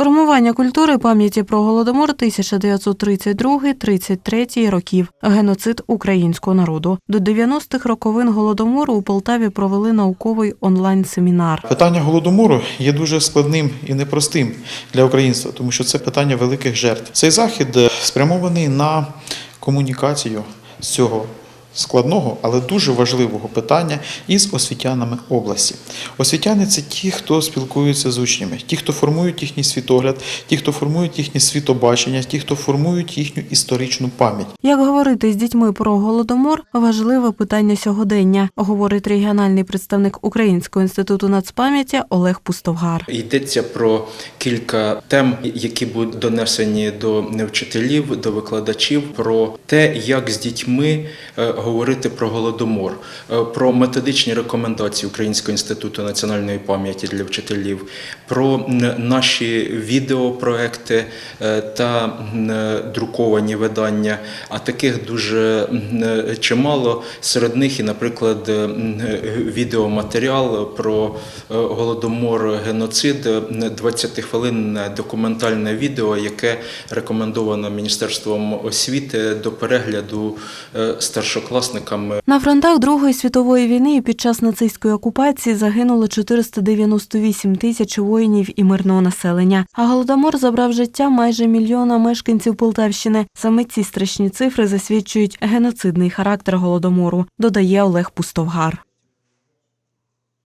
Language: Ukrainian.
Формування культури пам'яті про голодомор 1932-33 років. Геноцид українського народу. До 90-х роковин голодомору у Полтаві провели науковий онлайн-семінар. Питання голодомору є дуже складним і непростим для українства, тому що це питання великих жертв. Цей захід е, спрямований на комунікацію з цього складного, але дуже важливого питання із освітянами області. Освітяни це ті, хто спілкуються з учнями, ті, хто формують їхній світогляд, ті, хто формують їхнє світобачення, ті, хто формують їхню історичну пам'ять. Як говорити з дітьми про голодомор важливе питання сьогодення, говорить регіональний представник Українського інституту нацпам'яті Олег Пустовгар. Йдеться про кілька тем, які будуть донесені до вчителів, до викладачів, про те, як з дітьми е, говорити про голодомор, е, про методичні рекомендації Українського інституту національної пам'яті для вчителів, про наші відеопроекти е, та друковані видання. А таких дуже чимало. Серед них і, наприклад, е, відеоматеріал про е, голодомор, геноцид, е, 20 хвилин документальне відео, яке рекомендовано Міністерством освіти до перегляду е, старшокласниками На фронтах Другої світової війни і під час нацистської окупації загинуло 498 тисяч воїнів і мирного населення. А голодомор забрав життя майже мільйона мешканців Полтавщини. Саме ці страшні цифри засвідчують геноцидний характер голодомору, додає Олег Пустовгар.